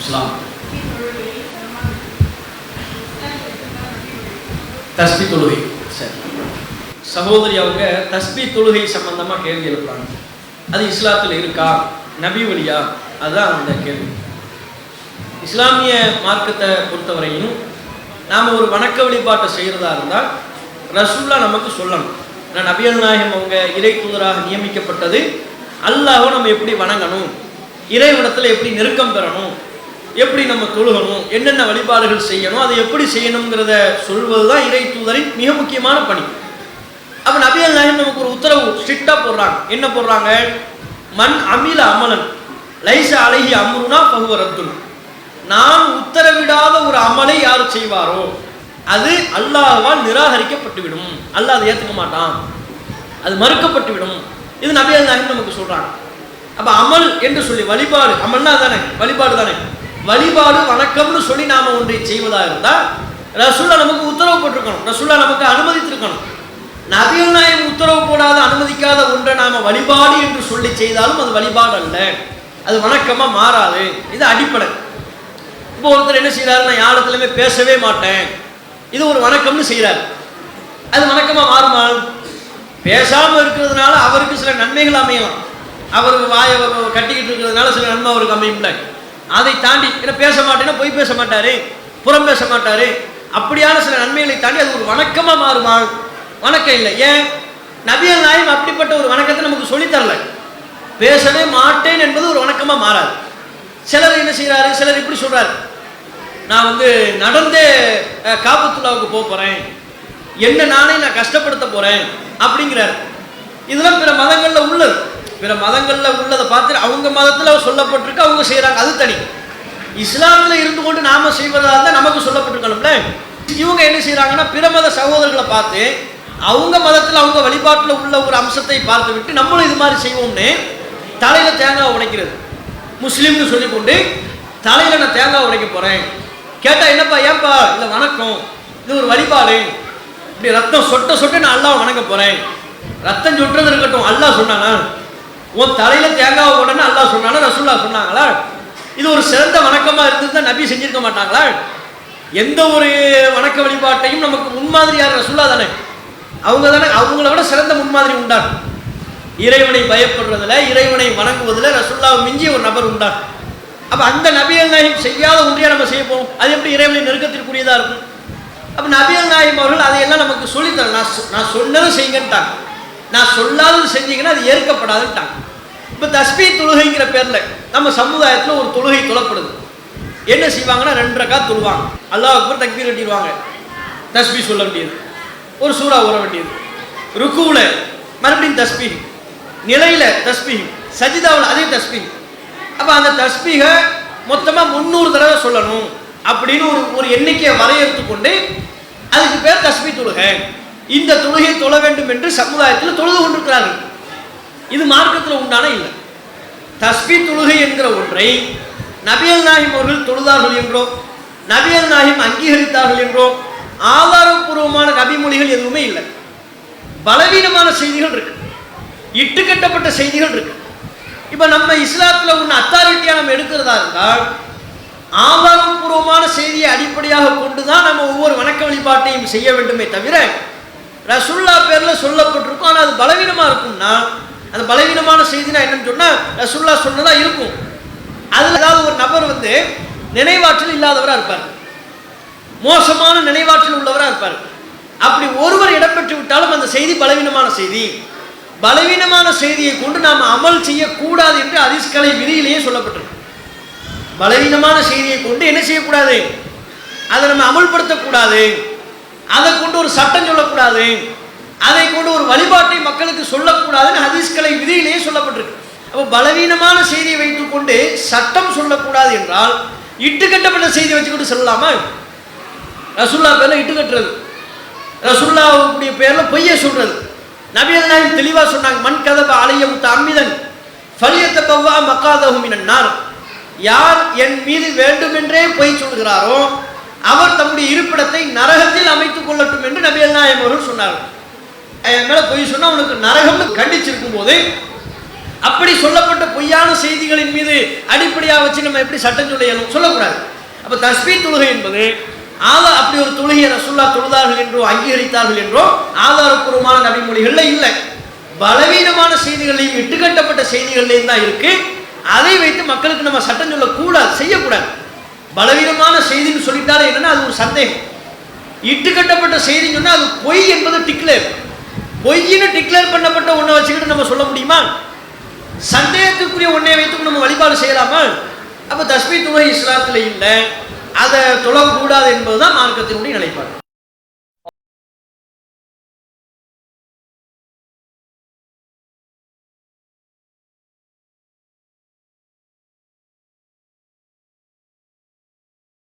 இஸ்லாம் தஸ்பி தொழுகை. சரி. சகோதரி அவங்க தஸ்பி தொழுகை சம்பந்தமா கேள்வி எழுப்புறாங்க. அது இஸ்லாத்தில் இருக்கா? நபி வழியா? அதுதான் அந்த கேள்வி. இஸ்லாமிய மார்க்கத்தை பொறுத்தவரையும் நாம் ஒரு வணக்க வழிபாட்டை செய்கிறதா இருந்தால் ரசூல்லா நமக்கு சொல்லணும். ஏன்னா நபியல் நாயகம் அவங்க இறை தூதராக நியமிக்கப்பட்டது. அல்லாவை நம்ம எப்படி வணங்கணும்? இறைவனத்தில் எப்படி நெருக்கம் பெறணும்? எப்படி நம்ம தொழுகணும் என்னென்ன வழிபாடுகள் செய்யணும் அதை எப்படி செய்யணுங்கிறத சொல்வது தான் இறை தூதரின் மிக முக்கியமான பணி. அப்போ நபியல் நாயன் நமக்கு ஒரு உத்தரவு ஸ்ட்ரிக்டாக போடுறாங்க. என்ன போடுறாங்க? மண் அமில அமலன் லைச அழகி அமருனா பகுவரத்துன் நான் உத்தரவிடாத ஒரு அமலை யார் செய்வாரோ அது அல்லாஹால் நிராகரிக்கப்பட்டுவிடும். அல்லாஹ் அதை ஏற்றுக்க மாட்டான். அது மறுக்கப்பட்டுவிடும். இது நபியல் நாயகம் நமக்கு சொல்கிறாங்க அப்போ அமல் என்று சொல்லி வழிபாடு அமல்னா தானே? வழிபாடு தானே? வழிபாடு வணக்கம்னு சொல்லி நாம ஒன்றை செய்வதா இருந்தால் ரசுல்லா நமக்கு உத்தரவு போட்டிருக்கணும். ரசுல்லா நமக்கு அனுமதித்திருக்கணும். நபியல் நாயகம் உத்தரவு போடாத அனுமதிக்காத ஒன்றை நாம வழிபாடு என்று சொல்லி செய்தாலும் அது வழிபாடு அல்ல. அது வணக்கமா மாறாது. இது அடிப்படை. இப்போ ஒருத்தர் என்ன செய்யறாரு நான் யாரிடத்துலையுமே பேசவே மாட்டேன். இது ஒரு வணக்கம்னு செய்கிறார் அது வணக்கமா மாறுமா? பேசாம இருக்கிறதுனால அவருக்கு சில நன்மைகள் அமையலாம். அவருக்கு வாயை கட்டிக்கிட்டு இருக்கிறதுனால சில நன்மை அவருக்கு அமையும்ல அதை தாண்டி என்ன பேச மாட்டேன்னா பொய் பேச மாட்டாரு புறம் பேச மாட்டாரு. அப்படியான சில நன்மைகளை தாண்டி அது ஒரு வணக்கமா மாறுமா? வணக்கம் இல்லை. ஏன்? நபியல் நாயம் அப்படிப்பட்ட ஒரு வணக்கத்தை நமக்கு சொல்லித்தரல பேசவே மாட்டேன் என்பது ஒரு வணக்கமா மாறாது. சிலர் என்ன செய்யறாரு சிலர் இப்படி சொல்றாரு. நான் வந்து நடந்தே அஹ், காபத்துல்லாவுக்கு போக போறேன். என்ன நானே நான் கஷ்டப்படுத்த போறேன் அப்படிங்கிறாரு. இதெல்லாம் பிற மதங்கள்ல உள்ளது. பிற மதங்களில் உள்ளதை பார்த்து அவங்க மதத்தில் சொல்லப்பட்டிருக்கு அவங்க செய்கிறாங்க அது தனி. இஸ்லாமில் இருந்து கொண்டு நாம செய்வதாக தான் நமக்கு சொல்லப்பட்டிருக்கணும்ல? இவங்க என்ன செய்கிறாங்கன்னா பிற மத சகோதரர்களை பார்த்து அவங்க மதத்தில் அவங்க வழிபாட்டில் உள்ள ஒரு அம்சத்தை பார்த்து விட்டு நம்மளும் இது மாதிரி செய்வோம்னு தலையில் தேங்காய் உடைக்கிறது. முஸ்லீம்னு சொல்லிக்கொண்டு தலையில் நான் தேங்காய் உடைக்க போகிறேன் கேட்டால் என்னப்பா ஏன்பா? இல்லை வணக்கம். இது ஒரு வழிபாடு. இப்படி ரத்தம் சொட்ட சொட்ட நான் அல்லாஹ் வணங்க போகிறேன் ரத்தம் சொட்டுறது இருக்கட்டும் அல்லாஹ் சொன்னானா? உன் தலையில தேங்காவை உடனே அல்லாஹ் சொன்னானா ரசூல்லா சொன்னாங்களா? இது ஒரு சிறந்த வணக்கமா இருந்திருந்தா நபி செஞ்சிருக்க மாட்டாங்களா? எந்த ஒரு வணக்க வழிபாட்டையும் நமக்கு முன்மாதிரியார் ரசூல்லா தானே. அவங்க தானே அவங்கள விட சிறந்த முன்மாதிரி உண்டான் இறைவனை பயப்படுறதுல இறைவனை வணங்குவதில் ரசுல்லாவை மிஞ்சி ஒரு நபர் உண்டார். அப்போ அந்த நபியல் நாயம் செய்யாத ஒன்றையா நம்ம செய்ய போறோம்? அது எப்படி இறைவனை நெருக்கத்திற்குரியதாக இருக்கும்? அப்போ நபியல் நாயம் அவர்கள் அதையெல்லாம் நமக்கு சொல்லித்தரேன் நான் சொ- நான் சொன்னதும் செய்யுங்கன்ட்டாங்க நான் சொல்லாதது செஞ்சீங்கன்னா அது ஏற்கப்படாதுன்ட்டாங்க. இப்போ தஸ்பி தொழுகைங்கிற பேரில் நம்ம சமுதாயத்தில் ஒரு தொழுகை தொழப்படுது. என்ன செய்வாங்கன்னா ரெண்டு ரக்கா தொழுவாங்க. அல்லாஹ் அக்பர் தக்பீர் கட்டிடுவாங்க தஸ்பீ சொல்ல வேண்டியது. ஒரு சூறா ஓர வேண்டியது. ருக்குவில் மறுபடியும் தஸ்பீ. நிலையில் தஸ்பீ. சஜிதாவில் அதே தஸ்பீ. அப்போ அந்த தஸ்பீக மொத்தமாக முந்நூறு தடவை சொல்லணும் அப்படின்னு ஒரு ஒரு எண்ணிக்கையை வரையறுத்து கொண்டு அதுக்கு பேர் தஸ்பி தொழுகை. இந்த தொழுகை தொழ வேண்டும் என்று சமுதாயத்தில் தொழுது கொண்டிருக்கிறார்கள். இது மார்க்கத்தில் உண்டான இல்லை. தஸ்பி தொழுகை என்கிற ஒன்றை நபியல் நாஹிம் அவர்கள் தொழுதார்கள் என்றோம் நபியல் நாஹிம் அங்கீகரித்தார்கள் என்றோ ஆதாரபூர்வமான நபிமொழிகள் எதுவுமே இல்லை. பலவீனமான செய்திகள் இருக்கு. இட்டுக்கட்டப்பட்ட செய்திகள் இருக்கு. இப்போ நம்ம இஸ்லாத்தில் ஒன்று அத்தாரிட்டியா நம்ம எடுக்கிறதா இருந்தால் ஆதாரபூர்வமான செய்தியை அடிப்படையாக கொண்டு தான் நம்ம ஒவ்வொரு வணக்க வழிபாட்டையும் செய்ய வேண்டுமே தவிர ரசுல்லா பேரில் சொல்லப்பட்டிருக்கும். ஆனால் அது பலவீனமாக இருக்கும்னா அந்த பலவீனமான செய்தினா என்னன்னு சொன்னால் ரசுல்லா சொன்னதாக இருக்கும். அதில் ஏதாவது ஒரு நபர் வந்து நினைவாற்றல் இல்லாதவராக இருப்பார். மோசமான நினைவாற்றல் உள்ளவராக இருப்பார். அப்படி ஒருவர் இடம்பெற்று விட்டாலும் அந்த செய்தி பலவீனமான செய்தி. பலவீனமான செய்தியை கொண்டு நாம் அமல் செய்யக்கூடாது என்று அதிஸ்கலை விதியிலேயே சொல்லப்பட்டிருக்கு. பலவீனமான செய்தியை கொண்டு என்ன செய்யக்கூடாது? அதை நம்ம அமல்படுத்தக்கூடாது. அதை கொண்டு ஒரு சட்டம் சொல்லக்கூடாது. அதை கொண்டு ஒரு வழிபாட்டை மக்களுக்கு சொல்லக்கூடாதுன்னு ஹதீஸ்களை விதியிலேயே சொல்லப்பட்டிருக்கு. அப்போ பலவீனமான செய்தியை வைத்துக்கொண்டு சட்டம் சொல்லக்கூடாது என்றால் இட்டுக்கட்டப்பட்ட செய்தி வச்சுக்கிட்டு சொல்லலாமா? ரசுல்லா பேரில் இட்டு கட்டுறது ரசுல்லாவுடைய பேரில் பொய்யை சொல்றது. நபியல் நாயம் சொன்னாங்க மண் கதப அலையம் அம்மிதன் ஃபலியத்த பவ்வா மக்காதகும் மினன்னார் யார் என் மீது வேண்டுமென்றே பொய் சொல்கிறாரோ அவர் தம்முடைய இருப்பிடத்தை நரகத்தில் அமைத்துக் கொள்ளட்டும் என்று நபியல் நாயம் அவர்கள் சொன்னார்கள். என் மேல பொய் சொன்னா அவனுக்கு நரகம்னு கண்டிச்சிருக்கும் போது அப்படி சொல்லப்பட்ட பொய்யான செய்திகளின் மீது அடிப்படையாக வச்சு நம்ம எப்படி சட்டம் சொல்ல இயலும் சொல்லக்கூடாது. அப்ப தஸ்மி தொழுகை என்பது ஆதா அப்படி ஒரு தொழுகையை ரசுல்லா தொழுதார்கள் என்றோ அங்கீகரித்தார்கள் என்றோ ஆதாரப்பூர்வமான நபிமொழிகள்ல இல்லை. பலவீனமான செய்திகளையும் இட்டுக்கட்டப்பட்ட செய்திகள்லையும் தான் இருக்கு. அதை வைத்து மக்களுக்கு நம்ம சட்டம் சொல்லக்கூடாது செய்யக்கூடாது. பலவீனமான செய்தின்னு சொல்லிட்டாலே என்னன்னா அது ஒரு சந்தேகம். இட்டுக்கட்டப்பட்ட செய்தின்னு சொன்னால் அது பொய் என்பது டிக்ளேர் பொய்ன்னு டிக்ளேர் பண்ணப்பட்ட ஒன்றை வச்சுக்கிட்டு நம்ம சொல்ல முடியுமா? சந்தேகத்துக்குரிய ஒன்றை வைத்து நம்ம வழிபாடு செய்யலாமா? அப்போ தஸ்மி துணை இஸ்லாத்தில் இல்லை. அதை தொழக்கூடாது என்பதுதான் மார்க்கத்தினுடைய நிலைப்பாடு.